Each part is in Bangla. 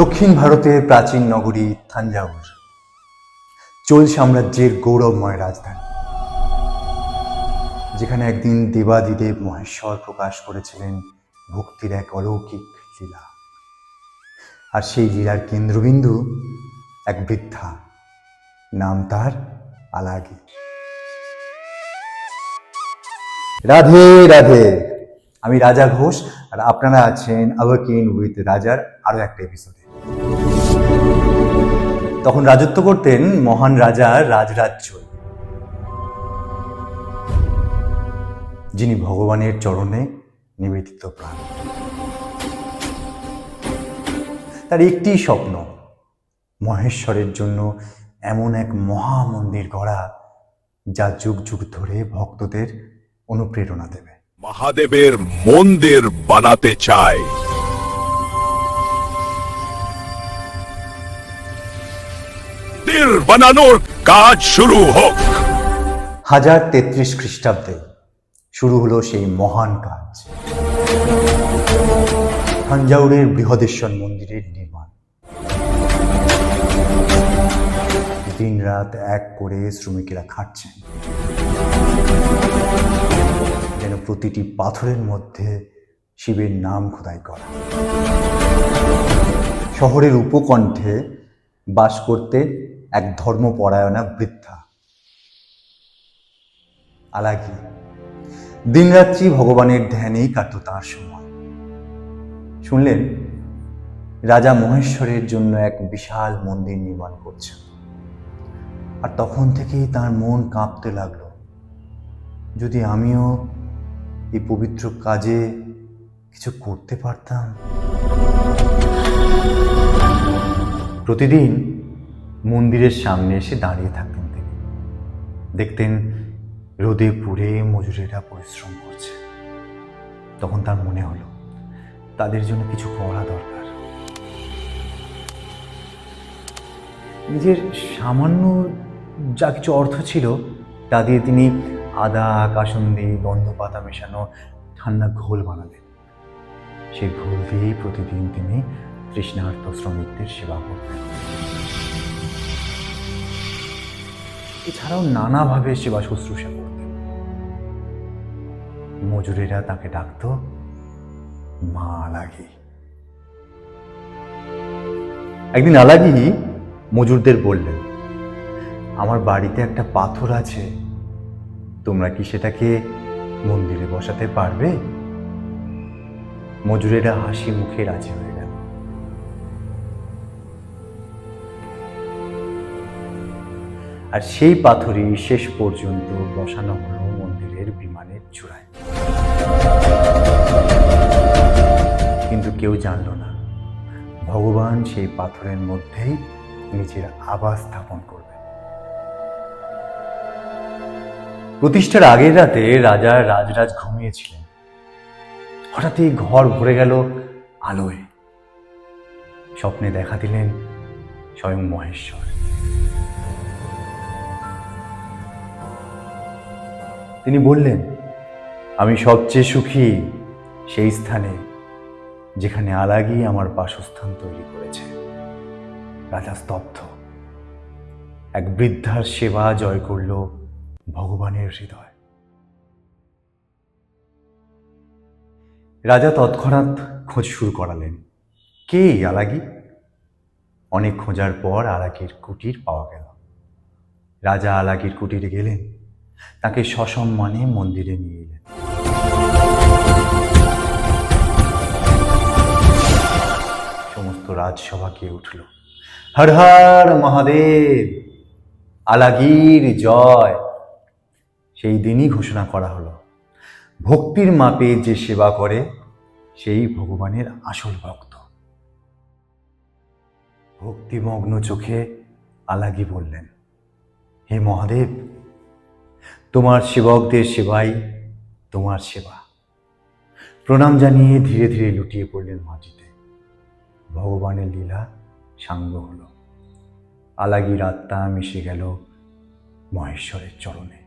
দক্ষিণ ভারতের প্রাচীন নগরী থাঞ্জাউর চোল সাম্রাজ্যের গৌরবময় রাজধানী। যেখানে একদিন দেবাদিদেব মহেশ্বর প্রকাশ করেছিলেন ভক্তির এক অলৌকিক লীলা। আর সেই লীলার কেন্দ্রবিন্দু এক বৃদ্ধা। নাম তার আলাগি। রাধে রাধে। আমি রাজা ঘোষ আর আপনারা আছেন আওয়াকিন উইথ রাজার আরও একটা এপিসোডে তখন রাজত্ব করতেন মহান রাজা রাজরাজ চোল। যিনি ভগবানের চরণে নিবেদিত প্রাণ। তার একটি স্বপ্ন, মহেশ্বরের জন্য এমন এক মহা মন্দির গড়া, যা যুগ যুগ ধরে ভক্তদের অনুপ্রেরণা দেবে। মহাদেবের মন্দির বানাতে চায়। মন্দির বানানোর কাজ শুরু হোক। হাজার তেত্রিশ খ্রিস্টাব্দে শুরু হলো সেই মহান কাজ। থাঞ্জাউরের বৃহদেশ্বর মন্দিরের নির্মাণ। দিন রাত এক করে শ্রমিকেরা খাটছেন। যেন প্রতিটি পাথরের মধ্যে শিবের নাম খোদাই করা। শহরের উপকণ্ঠে বাস করতে এক ধর্মপরায়ণা বৃদ্ধা। আলাগি, দিনরাত্রি ভগবানের ধ্যানেই কাটত তাঁর সময়। শুনলেন, রাজা মহেশ্বরের জন্য এক বিশাল মন্দির নির্মাণ করছেন। আর তখন থেকেই তার মন কাঁপতে লাগল। যদি আমিও এই পবিত্র কাজে কিছু করতে পারতাম? প্রতিদিন মন্দিরের সামনে এসে দাঁড়িয়ে থাকতেন তিনি। দেখতেন রোদে পুড়ে মজুরেরা পরিশ্রম করছে। তখন তার মনে হলো, তাদের জন্য কিছু করা দরকার। নিজের সামান্য যা কিছু অর্থ ছিল, তা দিয়ে তিনি আদা, কাসন্দি গন্ধ পাতা মেশানো ঠান্ডা ঘোল বানালেন। সেই ঘোল দিয়েই প্রতিদিন তিনি তৃষ্ণার্ত শ্রমিকদের সেবা করতেন। এছাড়াও নানাভাবে সেবা শুশ্রূষা করতেন। মজুরেরা তাকে ডাকত, মা আলাগি। একদিন আলাগি মজুরদের বললেন, আমার বাড়িতে একটা পাথর আছে, তোমরা কি সেটাকে মন্দিরে বসাতে পারবে? মজুরেরা হাসি মুখে রাজি হয়ে গেল। আর সেই পাথরই শেষ পর্যন্ত বসানো হলো মন্দিরের বিমানের চূড়ায়। কিন্তু কেউ জানল না, ভগবান সেই পাথরের মধ্যেই নিজের আবাস স্থাপন করবে প্রতিষ্ঠার আগের রাতে রাজা রাজরাজ ঘুমিয়েছিলেন। হঠাৎই ঘর ভরে গেল আলোয়। স্বপ্নে দেখা দিলেন স্বয়ং মহেশ্বর। তিনি বললেন, আমি সবচেয়ে সুখী সেই স্থানে যেখানে আলাগি আমার বাসস্থান তৈরি করেছে। রাজা স্তব্ধ। এক বৃদ্ধার সেবা জয় করল ভগবানের হৃদয়। রাজা তৎক্ষণাৎ খোঁজ শুরু করালেন। কে আলাগি? অনেক খোঁজার পর আলাগির কুটির পাওয়া গেল। রাজা আলাগির কুটিরে গেলেন। তাকে সসম্মানে মন্দিরে নিয়ে এলেন। সমস্ত রাজসভা কে উঠল। হর হর মহাদেব, আলাগির জয়। সেই দিনই ঘোষণা করা হলো। ভক্তির মাপে যে সেবা করে, সেই ভগবানের আসল ভক্ত। ভক্তিমগ্ন চোখে আলাগি বললেন, হে মহাদেব তোমার সেবকদের সেবাই তোমার সেবা। প্রণাম জানিয়ে ধীরে ধীরে লুটিয়ে পড়লেন মাটিতে। ভগবানের লীলা সাঙ্গ হলো। আলাগির আত্মা মিশে গেল মহেশ্বরের চরণে।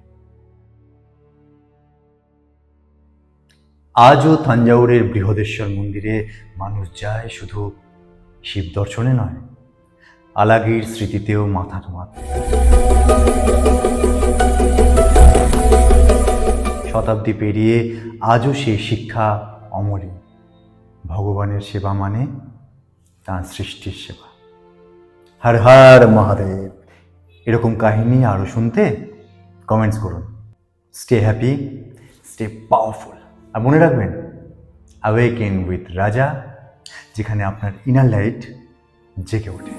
আজও থাঞ্জাউরের বৃহদেশ্বর মন্দিরে মানুষ যায় শুধু শিব দর্শনে নয়, আলাগীর স্মৃতিতেও মাথা নোয়াতে শতাব্দী পেরিয়ে আজও সেই শিক্ষা অমলিন ভগবানের সেবা মানে তাঁর সৃষ্টির সেবা। হর হর মহাদেব। এরকম কাহিনী আরও শুনতে কমেন্টস করুন। স্টে হ্যাপি স্টে পাওয়ারফুল আর মনে রাখবেন অ্যাওয়েকেন উইথ রাজা, যেখানে আপনার ইনার লাইট জেগে ওঠে।